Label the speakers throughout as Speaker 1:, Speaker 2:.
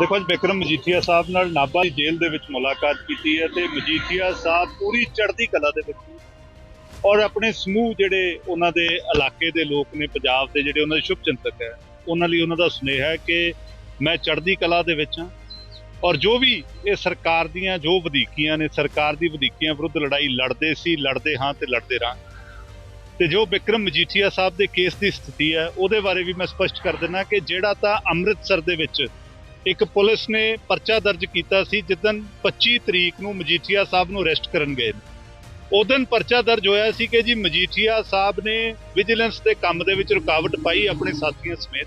Speaker 1: ਦੇਖੋ ਅੱਜ ਬਿਕਰਮ ਮਜੀਠੀਆ ਸਾਹਿਬ ਨਾਲ ਨਾਭਾ ਦੀ ਜੇਲ੍ਹ ਦੇ ਵਿੱਚ ਮੁਲਾਕਾਤ ਕੀਤੀ ਹੈ ਤੇ ਮਜੀਠੀਆ ਸਾਹਿਬ ਪੂਰੀ ਚੜ੍ਹਦੀ ਕਲਾ ਦੇ ਵਿੱਚ ਔਰ ਆਪਣੇ ਸਮੂਹ ਜਿਹੜੇ ਉਹਨਾਂ ਦੇ ਇਲਾਕੇ ਦੇ ਲੋਕ ਨੇ, ਪੰਜਾਬ ਦੇ ਜਿਹੜੇ ਉਹਨਾਂ ਦੇ ਸ਼ੁਭ ਚਿੰਤਕ ਹੈ, ਉਹਨਾਂ ਲਈ ਉਹਨਾਂ ਦਾ ਸੁਨੇਹਾ ਹੈ ਕਿ ਮੈਂ ਚੜ੍ਹਦੀ ਕਲਾ ਦੇ ਵਿੱਚ ਹਾਂ। ਔਰ ਜੋ ਵੀ ਇਹ ਸਰਕਾਰ ਦੀਆਂ ਜੋ ਵਧੀਕੀਆਂ ਨੇ, ਸਰਕਾਰ ਦੀ ਵਧੀਕੀਆਂ ਵਿਰੁੱਧ ਲੜਾਈ ਲੜਦੇ ਸੀ, ਲੜਦੇ ਹਾਂ ਤੇ ਲੜਦੇ ਰਾਂ ਤੇ ਜੋ ਬਿਕਰਮ ਮਜੀਠੀਆ ਸਾਹਿਬ ਦੇ ਕੇਸ ਦੀ ਸਥਿਤੀ ਹੈ, ਉਹਦੇ ਬਾਰੇ ਵੀ ਮੈਂ ਸਪਸ਼ਟ ਕਰ ਦਿੰਦਾ ਕਿ ਜਿਹੜਾ ਤਾਂ ਅੰਮ੍ਰਿਤਸਰ ਦੇ ਵਿੱਚ ਇੱਕ ਪੁਲਿਸ ਨੇ ਪਰਚਾ ਦਰਜ ਕੀਤਾ ਸੀ ਜਿੱਦਨ 25 ਤਰੀਕ ਨੂੰ ਮਜੀਠੀਆ ਸਾਹਿਬ ਨੂੰ ਅਰੈਸਟ ਕਰਨ ਗਏ ਨੇ। ਉਦੋਂ ਪਰਚਾ ਦਰਜ ਹੋਇਆ ਸੀ ਕਿ ਜੀ ਮਜੀਠੀਆ ਸਾਹਿਬ ਨੇ ਵਿਜੀਲੈਂਸ ਦੇ ਕੰਮ ਦੇ ਵਿੱਚ ਰੁਕਾਵਟ ਪਾਈ ਆਪਣੇ ਸਾਥੀਆਂ ਸਮੇਤ।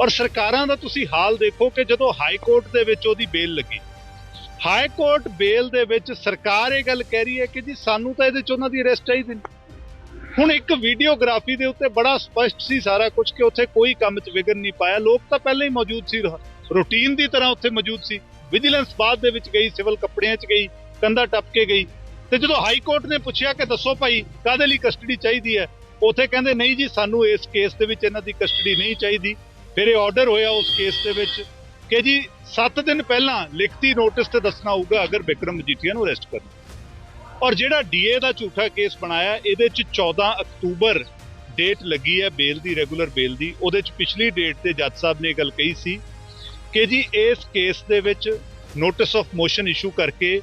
Speaker 1: ਔਰ ਸਰਕਾਰਾਂ ਦਾ ਤੁਸੀਂ ਹਾਲ ਦੇਖੋ ਕਿ ਜਦੋਂ ਹਾਈ ਕੋਰਟ ਦੇ ਵਿੱਚ ਉਹਦੀ ਬੇਲ ਲੱਗੀ। ਹਾਈ ਕੋਰਟ ਬੇਲ ਦੇ ਵਿੱਚ ਸਰਕਾਰ ਇਹ ਗੱਲ ਕਹਿ ਰਹੀ ਹੈ ਕਿ ਜੀ ਸਾਨੂੰ ਤਾਂ ਇਹਦੇ ਚ ਉਹਨਾਂ ਦੀ ਅਰੈਸਟ ਚਾਹੀਦੀ ਨਹੀਂ। ਹੁਣ ਇੱਕ ਵੀਡੀਓਗ੍ਰਾਫੀ ਦੇ ਉੱਤੇ ਬੜਾ ਸਪਸ਼ਟ ਸੀ ਸਾਰਾ ਕੁਝ ਕਿ ਉੱਥੇ ਕੋਈ ਕੰਮ 'ਚ ਵਿਗਨ ਨਹੀਂ ਪਾਇਆ। ਲੋਕ ਤਾਂ ਪਹਿਲਾਂ ਹੀ ਮੌਜੂਦ ਸੀ। ਰੂਟੀਨ ਦੀ ਤਰ੍ਹਾਂ ਉੱਥੇ ਮੌਜੂਦ ਸੀ। ਵਿਜੀਲੈਂਸ ਬਾਅਦ ਦੇ ਵਿੱਚ ਗਈ, ਸਿਵਲ ਕੱਪੜਿਆਂ 'ਚ ਗਈ, ਕੰਧਾ ਟੱਪ ਕੇ ਗਈ। ਤੇ ਜਦੋਂ ਹਾਈ ਕੋਰਟ ਨੇ ਪੁੱਛਿਆ ਕਿ ਦੱਸੋ ਭਾਈ ਕਾਦੇ ਲਈ ਕਸਟਡੀ ਚਾਹੀਦੀ ਹੈ? ਉੱਥੇ ਕਹਿੰਦੇ, ਨਹੀਂ ਜੀ, ਸਾਨੂੰ ਇਸ ਕੇਸ ਦੇ ਵਿੱਚ ਇਹਨਾਂ ਦੀ ਕਸਟਡੀ ਨਹੀਂ ਚਾਹੀਦੀ। ਫਿਰ ਇਹ ਆਰਡਰ ਹੋਇਆ ਉਸ ਕੇਸ ਦੇ ਵਿੱਚ ਕਿ ਜੀ 7 ਦਿਨ ਪਹਿਲਾਂ ਲਿਖਤੀ ਨੋਟਿਸ ਤੇ ਦੱਸਣਾ ਹੋਊਗਾ ਅਗਰ ਬਿਕਰਮ ਮਜੀਠੀਆ ਨੂੰ ਅਰੈਸਟ ਕਰਨਾ। ਔਰ ਜਿਹੜਾ ਡੀਏ ਦਾ ਝੂਠਾ ਕੇਸ ਬਣਾਇਆ, ਇਹਦੇ ਚ 14 ਅਕਤੂਬਰ ਡੇਟ ਲੱਗੀ ਹੈ ਬੇਲ ਦੀ ਰੈਗੂਲਰ ਬੇਲ ਦੀ। ਉਹਦੇ ਚ ਪਿਛਲੀ ਡੇਟ ਤੇ ਜੱਜ ਸਾਹਿਬ ਨੇ ਇਹ ਗੱਲ ਕਹੀ ਸੀ ਕਿ ਜੀ ਇਸ ਕੇਸ ਦੇ ਵਿੱਚ ਨੋਟਿਸ ਆਫ ਮੋਸ਼ਨ ਇਸ਼ੂ ਕਰਕੇ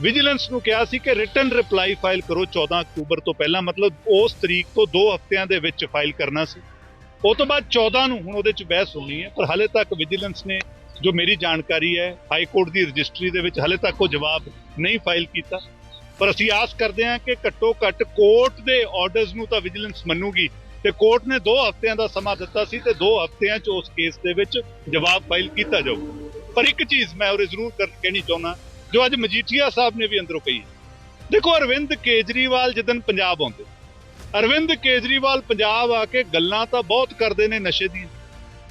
Speaker 1: ਵਿਜੀਲੈਂਸ ਨੂੰ ਕਿਹਾ ਸੀ ਕਿ ਰਿਟਨ ਰਿਪਲਾਈ ਫਾਈਲ ਕਰੋ 14 ਅਕਤੂਬਰ ਤੋਂ ਪਹਿਲਾਂ, ਮਤਲਬ ਉਸ ਤਰੀਕ ਤੋਂ 2 ਹਫ਼ਤਿਆਂ ਦੇ ਵਿੱਚ ਫਾਈਲ ਕਰਨਾ ਸੀ। ਉਹ ਤੋਂ ਬਾਅਦ 14 ਨੂੰ ਹੁਣ ਉਹਦੇ ਚ ਬਹਿਸ ਹੋਣੀ ਹੈ, ਪਰ ਹਾਲੇ ਤੱਕ ਵਿਜੀਲੈਂਸ ਨੇ ਜੋ ਮੇਰੀ ਜਾਣਕਾਰੀ ਹੈ ਹਾਈ ਕੋਰਟ ਦੀ ਰਜਿਸਟਰੀ ਦੇ ਵਿੱਚ ਹਾਲੇ ਤੱਕ ਉਹ ਜਵਾਬ ਨਹੀਂ ਫਾਈਲ ਕੀਤਾ। ਪਰ ਅਸੀਂ ਆਸ ਕਰਦੇ ਹਾਂ ਕਿ ਘੱਟੋ ਘੱਟ ਕੋਰਟ ਦੇ ਆਰਡਰਸ ਨੂੰ ਤਾਂ ਵਿਜੀਲੈਂਸ ਮੰਨੂਗੀ। ਤੇ ਕੋਰਟ ਨੇ 2 ਹਫ਼ਤਿਆਂ ਦਾ ਸਮਾਂ ਦਿੱਤਾ ਸੀ ਤੇ 2 ਹਫ਼ਤਿਆਂ 'ਚ ਉਸ ਕੇਸ ਦੇ ਵਿੱਚ ਜਵਾਬ ਫਾਈਲ ਕੀਤਾ ਜਾਊਗਾ। ਪਰ ਇੱਕ ਚੀਜ਼ ਮੈਂ ਉਰੇ ਜ਼ਰੂਰ ਕਰ ਕਹਿਣੀ ਚਾਹੁੰਦਾ, ਜੋ ਅੱਜ ਮਜੀਠੀਆ ਸਾਹਿਬ ਨੇ ਵੀ ਅੰਦਰੋਂ ਕਹੀ ਦੇਖੋ, ਅਰਵਿੰਦ ਕੇਜਰੀਵਾਲ ਜਦੋਂ ਪੰਜਾਬ ਆਉਂਦੇ, ਅਰਵਿੰਦ ਕੇਜਰੀਵਾਲ ਪੰਜਾਬ ਆ ਕੇ ਗੱਲਾਂ ਤਾਂ ਬਹੁਤ ਕਰਦੇ ਨੇ ਨਸ਼ੇ ਦੀਆਂ।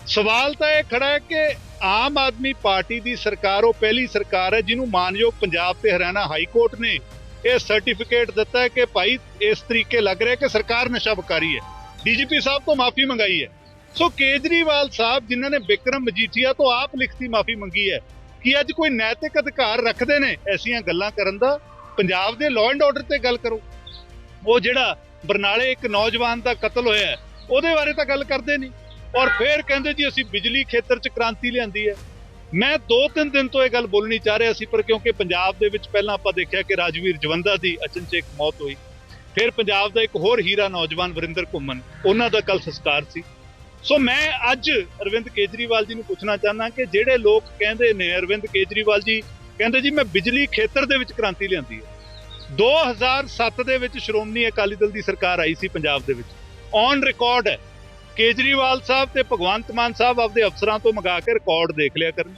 Speaker 1: ਸਵਾਲ ਤਾਂ ਇਹ ਖੜਾ ਹੈ ਕਿ ਆਮ ਆਦਮੀ ਪਾਰਟੀ ਦੀ ਸਰਕਾਰ ਉਹ ਪਹਿਲੀ ਸਰਕਾਰ ਹੈ ਜਿਹਨੂੰ ਮਾਨਯੋਗ ਪੰਜਾਬ ਤੇ ਹਰਿਆਣਾ ਹਾਈ ਕੋਰਟ ਨੇ ਇਹ ਸਰਟੀਫਿਕੇਟ ਦਿੱਤਾ ਹੈ ਕਿ ਭਾਈ ਇਸ ਤਰੀਕੇ ਲੱਗ ਰਿਹਾ ਕਿ ਸਰਕਾਰ ਨਸ਼ਾ ਬਕਾਰੀ ਹੈ। ਡੀਜੀਪੀ ਸਾਹਿਬ ਤੋਂ ਮਾਫੀ ਮੰਗਾਈ ਹੈ। ਸੋ ਕੇਜਰੀਵਾਲ ਸਾਹਿਬ ਜਿਨ੍ਹਾਂ ਨੇ ਬਿਕਰਮ ਮਜੀਠੀਆ ਤੋਂ ਆਪ ਲਿਖਤੀ ਮਾਫੀ ਮੰਗੀ ਹੈ, ਕਿ ਅੱਜ ਕੋਈ ਨੈਤਿਕ ਅਧਿਕਾਰ ਰੱਖਦੇ ਨੇ ਐਸੀਆਂ ਗੱਲਾਂ ਕਰਨ ਦਾ? ਪੰਜਾਬ ਦੇ ਲਾਅ ਐਂਡ ਆਰਡਰ ਤੇ ਗੱਲ ਕਰੋ। ਉਹ ਜਿਹੜਾ ਬਰਨਾਲੇ ਇੱਕ ਨੌਜਵਾਨ ਦਾ ਕਤਲ ਹੋਇਆ ਉਹਦੇ ਬਾਰੇ ਤਾਂ ਗੱਲ ਕਰਦੇ ਨਹੀਂ। ਔਰ ਫਿਰ ਕਹਿੰਦੇ ਜੀ ਅਸੀਂ ਬਿਜਲੀ ਖੇਤਰ 'ਚ ਕ੍ਰਾਂਤੀ ਲਿਆਂਦੀ ਹੈ। ਮੈਂ ਦੋ ਤਿੰਨ ਦਿਨ ਤੋਂ ਇਹ ਗੱਲ ਬੋਲਣੀ ਚਾਹ ਰਿਹਾ ਸੀ, ਪਰ ਕਿਉਂਕਿ ਪੰਜਾਬ ਦੇ ਵਿੱਚ ਪਹਿਲਾਂ ਆਪਾਂ ਦੇਖਿਆ ਕਿ ਰਾਜਵੀਰ ਜਵੰਦਾ ਦੀ ਅਚਨਚੇਤ ਮੌਤ ਹੋਈ। ਫਿਰ ਪੰਜਾਬ ਦਾ ਇੱਕ ਹੋਰ ਹੀਰਾ ਨੌਜਵਾਨ ਵਰਿੰਦਰ ਘੁੰਮਨ ਉਹਨਾਂ ਦਾ ਕੱਲ ਸੰਸਕਾਰ ਸੀ। ਸੋ ਮੈਂ ਅੱਜ ਅਰਵਿੰਦ ਕੇਜਰੀਵਾਲ ਜੀ ਨੂੰ ਪੁੱਛਣਾ ਚਾਹੁੰਦਾ ਕਿ ਜਿਹੜੇ ਲੋਕ ਕਹਿੰਦੇ ਨੇ, ਅਰਵਿੰਦ ਕੇਜਰੀਵਾਲ ਜੀ ਕਹਿੰਦੇ ਜੀ, ਮੈਂ ਬਿਜਲੀ ਖੇਤਰ ਦੇ ਵਿੱਚ ਕ੍ਰਾਂਤੀ ਲਿਆਂਦੀ ਹੈ। 2007 ਦੇ ਵਿੱਚ ਸ਼੍ਰੋਮਣੀ ਅਕਾਲੀ ਦਲ ਦੀ ਸਰਕਾਰ ਆਈ ਸੀ ਪੰਜਾਬ ਦੇ ਵਿੱਚ। ਔਨ ਰਿਕਾਰਡ ਹੈ। ਕੇਜਰੀਵਾਲ ਸਾਹਿਬ ਤੇ ਭਗਵੰਤ ਮਾਨ ਸਾਹਿਬ ਆਪਦੇ ਅਫਸਰਾਂ ਤੋਂ ਮੰਗਾ ਕੇ ਰਿਕਾਰਡ ਦੇਖ ਲਿਆ ਕਰਨ।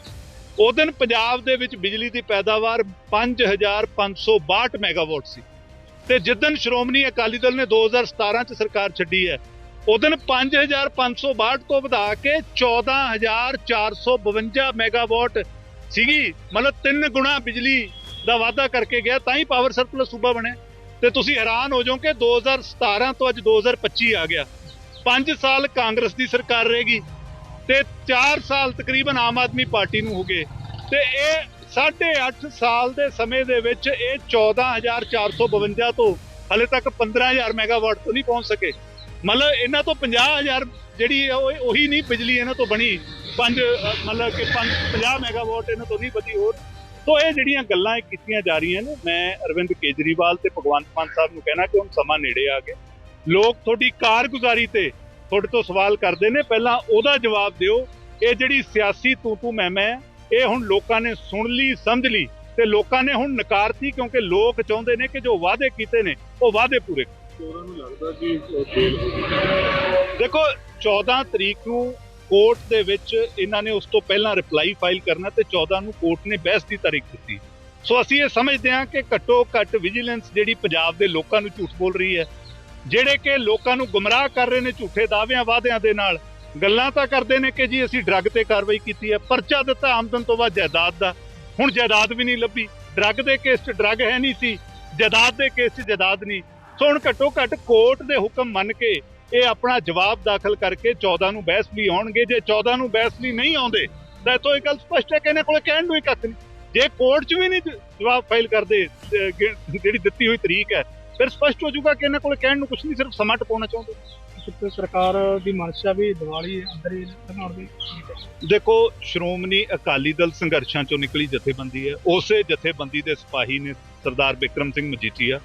Speaker 1: ਉਹ ਦਿਨ ਪੰਜਾਬ ਦੇ ਵਿੱਚ ਬਿਜਲੀ ਦੀ ਪੈਦਾਵਾਰ 5562 ਮੈਗਾਵਾਟ ਸੀ। ਤੇ ਜਿੱਦਨ ਸ਼੍ਰੋਮਣੀ ਅਕਾਲੀ ਦਲ ਨੇ 2017 ਚ ਸਰਕਾਰ ਛੱਡੀ ਹੈ ਉਹ ਦਿਨ 5562 ਤੋਂ ਵਧਾ ਕੇ 14452 ਮੈਗਾਵਾਟ ਸੀਗੀ। ਮਤਲਬ ਤਿੰਨ ਗੁਣਾ ਬਿਜਲੀ ਦਾ ਵਾਅਦਾ ਕਰਕੇ ਗਿਆ, ਤਾਂ ਹੀ ਪਾਵਰ ਸਰਪਲਸ ਸੂਬਾ ਬਣਿਆ। ਤੇ ਤੁਸੀਂ ਹੈਰਾਨ ਹੋ ਜਾਓ ਕਿ 2017 ਤੋਂ ਅੱਜ 2025 ਆ ਗਿਆ। 5 ਸਾਲ ਕਾਂਗਰਸ ਦੀ ਸਰਕਾਰ ਰਹੇਗੀ ਤੇ 4 ਸਾਲ ਤਕਰੀਬਨ ਆਮ ਆਦਮੀ ਪਾਰਟੀ ਨੂੰ ਹੋ ਗਏ। ਤੇ ਇਹ 8.5 ਸਾਲ ਦੇ ਸਮੇਂ ਦੇ ਵਿੱਚ ਇਹ 14452 ਤੋਂ ਹਲੇ ਤੱਕ 15000 ਮੈਗਾਵਾਟ ਤੋਂ ਨਹੀਂ ਪਹੁੰਚ ਸਕੇ। ਮਤਲਬ ਇਹਨਾਂ ਤੋਂ 50000 ਜਿਹੜੀ ਉਹੀ ਨਹੀਂ ਬਿਜਲੀ ਇਹਨਾਂ ਤੋਂ ਬਣੀ। ਪੰਜ, ਮਤਲਬ ਕਿ 5 50 ਮੈਗਾਵਾਟ ਇਹਨਾਂ ਤੋਂ ਨਹੀਂ ਵਧੀ ਹੋਰ। ਤੋਂ ਇਹ ਜਿਹੜੀਆਂ ਗੱਲਾਂ ਇਹ ਕੀਤੀਆਂ ਜਾ ਰਹੀਆਂ ਨੇ, ਮੈਂ ਅਰਵਿੰਦ ਕੇਜਰੀਵਾਲ ਤੇ ਭਗਵੰਤ ਮਾਨ ਸਾਹਿਬ ਨੂੰ ਕਹਿਣਾ ਕਿ ਹੁਣ ਸਮਾਂ ਨੇੜੇ ਆ ਗਿਆ। ਲੋਕ ਤੁਹਾਡੀ ਕਾਰਗੁਜ਼ਾਰੀ ਤੇ ਤੁਹਾਡੇ ਤੋਂ ਸਵਾਲ ਕਰਦੇ ਨੇ। ਪਹਿਲਾਂ ਉਹਦਾ ਜਵਾਬ ਦਿਓ। ਇਹ ਜਿਹੜੀ ਸਿਆਸੀ ਤੂੰ ਤੂੰ ਮੈਂ ਮੈਂ ਇਹ ਹੁਣ ਲੋਕਾਂ ਨੇ ਸੁਣ ਲਈ ਸਮਝ ਲਈ ਤੇ ਲੋਕਾਂ ਨੇ ਹੁਣ ਨਕਾਰਤੀ ਕਿਉਂਕਿ ਲੋਕ ਚਾਹੁੰਦੇ ਨੇ ਕਿ ਜੋ ਵਾਅਦੇ ਕੀਤੇ ਨੇ ਉਹ ਵਾਅਦੇ ਪੂਰੇ ਕਰੋ।
Speaker 2: ਚੋਰਾਂ ਨੂੰ ਲੱਗਦਾ ਕਿ
Speaker 1: ਦੇਖੋ 14 ਤਰੀਕ ਨੂੰ ਕੋਰਟ ਦੇ ਵਿੱਚ ਇਹਨਾਂ ਨੇ ਉਸ ਤੋਂ ਪਹਿਲਾਂ ਰਿਪਲਾਈ ਫਾਈਲ ਕਰਨਾ ਤੇ 14 ਨੂੰ ਕੋਰਟ ਨੇ ਬਹਿਸ ਦੀ ਤਾਰੀਖ ਦਿੱਤੀ ਸੋ ਅਸੀਂ ਇਹ ਸਮਝਦੇ ਹਾਂ ਕਿ ਘੱਟੋ ਘੱਟ ਵਿਜੀਲੈਂਸ ਜਿਹੜੀ ਪੰਜਾਬ ਦੇ ਲੋਕਾਂ ਨੂੰ ਝੂਠ ਬੋਲ ਰਹੀ ਹੈ ਜਿਹੜੇ ਕਿ ਲੋਕਾਂ ਨੂੰ ਗੁੰਮਰਾਹ ਕਰ ਰਹੇ ਨੇ ਝੂਠੇ ਦਾਅਵਿਆਂ ਵਾਅਦਿਆਂ ਦੇ ਨਾਲ ਗੱਲਾਂ ਤਾਂ ਕਰਦੇ ਨੇ ਕਿ ਜੀ ਅਸੀਂ ਡਰੱਗ ਤੇ ਕਾਰਵਾਈ ਕੀਤੀ ਹੈ, ਪਰਚਾ ਦਿੱਤਾ ਆਮਦਨ ਤੋਂ ਬਾਅਦ ਜਾਇਦਾਦ ਦਾ। ਹੁਣ ਜਾਇਦਾਦ ਵੀ ਨਹੀਂ ਲੱਭੀ। ਡਰੱਗ ਦੇ ਕੇਸ 'ਚ ਡਰੱਗ ਹੈ ਨਹੀਂ ਸੀ, ਜਾਇਦਾਦ ਦੇ ਕੇਸ 'ਚ ਜਾਇਦਾਦ ਨਹੀਂ। ਸੋ ਹੁਣ ਘੱਟੋ ਘੱਟ ਕੋਰਟ ਦੇ ਹੁਕਮ ਮੰਨ ਕੇ ਇਹ ਆਪਣਾ ਜਵਾਬ ਦਾਖਲ ਕਰਕੇ 14 ਨੂੰ ਬਹਿਸ ਲਈ ਆਉਣਗੇ। ਜੇ 14 ਨੂੰ ਬਹਿਸ ਲਈ ਨਹੀਂ ਆਉਂਦੇ, ਤਾਂ ਇੱਥੋਂ ਇਹ ਗੱਲ ਸਪਸ਼ਟ ਹੈ ਕਿ ਇਹਨਾਂ ਕੋਲ ਕਹਿਣ ਨੂੰ ਹੀ ਕੱਖ ਨਹੀਂ। ਜੇ ਕੋਰਟ 'ਚ ਵੀ ਨਹੀਂ ਜਵਾਬ ਫਾਈਲ ਕਰਦੇ ਜਿਹੜੀ ਦਿੱਤੀ ਹੋਈ ਤਰੀਕ ਹੈ, ਫਿਰ ਸਪਸ਼ਟ ਹੋ ਜਾਊਗਾ ਕਿ ਇਹਨਾਂ ਕੋਲ ਕਹਿਣ ਨੂੰ ਕੁਝ ਨਹੀਂ, ਸਿਰਫ ਸਮਾਂ ਟਪਾਉਣਾ ਚਾਹੁੰਦੇ
Speaker 2: ਕਿਤੇ ਸਰਕਾਰ ਦੀ ਮਨਸ਼ਾ ਵੀ ਦੀਵਾਲੀ ਅੰਦਰ ਹੀ ਬਣਾਉਣ ਦੀ
Speaker 1: ਦੇਖੋ, ਸ਼੍ਰੋਮਣੀ ਅਕਾਲੀ ਦਲ ਸੰਘਰਸ਼ਾਂ ਚੋਂ ਨਿਕਲੀ ਜਥੇਬੰਦੀ ਹੈ। ਉਸੇ ਜਥੇਬੰਦੀ ਦੇ ਸਿਪਾਹੀ ਨੇ ਸਰਦਾਰ ਬਿਕਰਮ ਸਿੰਘ ਮਜੀਠੀਆ।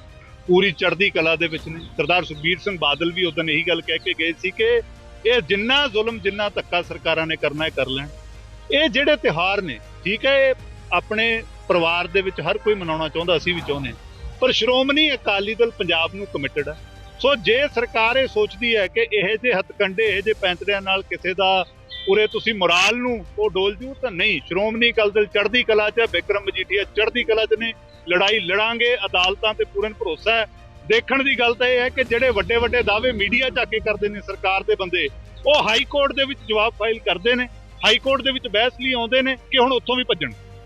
Speaker 1: ਪੂਰੀ ਚੜ੍ਹਦੀ ਕਲਾ ਦੇ ਵਿੱਚ ਨੇ। ਸਰਦਾਰ ਸੁਖਬੀਰ ਸਿੰਘ ਬਾਦਲ ਵੀ ਉਦੋਂ ਇਹੀ ਗੱਲ ਕਹਿ ਕੇ ਗਏ ਸੀ ਕਿ ਇਹ ਜਿੰਨਾ ਜ਼ੁਲਮ, ਜਿੰਨਾ ਧੱਕਾ ਸਰਕਾਰਾਂ ਨੇ ਕਰਨਾ ਹੈ, ਕਰ ਲੈਣ। ਇਹ ਜਿਹੜੇ ਤਿਹਾਰ ਨੇ, ਠੀਕ ਹੈ, ਇਹ ਆਪਣੇ ਪਰਿਵਾਰ ਦੇ ਵਿੱਚ ਹਰ ਕੋਈ ਮਨਾਉਣਾ ਚਾਹੁੰਦਾ, ਅਸੀਂ ਵੀ ਚਾਹੁੰਦੇ ਹਾਂ। ਪਰ ਸ਼੍ਰੋਮਣੀ ਅਕਾਲੀ ਦਲ ਪੰਜਾਬ ਨੂੰ ਕਮਿਟਡ ਹੈ ਸੋ ਜੇ ਸਰਕਾਰ ਇਹ ਸੋਚਦੀ ਹੈ ਕਿ ਇਹ ਜੇ ਹੱਥਕੰਡੇ ਇਹ ਜੇ ਪੈਂਤੜਿਆਂ ਨਾਲ ਕਿਸੇ ਦਾ ਉਰੇ ਤੁਸੀਂ ਮੋਰਾਲ ਨੂੰ ਉਹ ਡੋਲ ਜੂ ਤਾਂ ਨਹੀਂ। ਸ਼੍ਰੋਮਣੀ ਅਕਾਲੀ ਦਲ ਚੜ੍ਹਦੀ ਕਲਾ 'ਚ ਹੈ, ਬਿਕਰਮ ਮਜੀਠੀਆ ਚੜ੍ਹਦੀ ਕਲਾ 'ਚ ਨੇ। ਲੜਾਈ ਲੜਾਂਗੇ ਅਦਾਲਤਾਂ ਤੇ ਪੂਰਨ ਭਰੋਸਾ ਹੈ। ਦੇਖਣ ਦੀ ਗੱਲ ਤਾਂ ਇਹ ਹੈ ਕਿ ਜਿਹੜੇ ਵੱਡੇ ਵੱਡੇ ਦਾਅਵੇ ਮੀਡੀਆ 'ਚ ਆ ਕੇ ਕਰਦੇ ਨੇ ਸਰਕਾਰ ਦੇ ਬੰਦੇ ਉਹ ਹਾਈ ਕੋਰਟ ਦੇ ਵਿੱਚ ਜਵਾਬ ਫਾਈਲ ਕਰਦੇ ਨੇ। ਹਾਈ ਕੋਰਟ ਦੇ ਵਿੱਚ ਬਹਿਸ ਲਈ ਆਉਂਦੇ ਨੇ ਕਿ ਹੁਣ ਉੱਥੋਂ ਵੀ ਭੱਜਣ।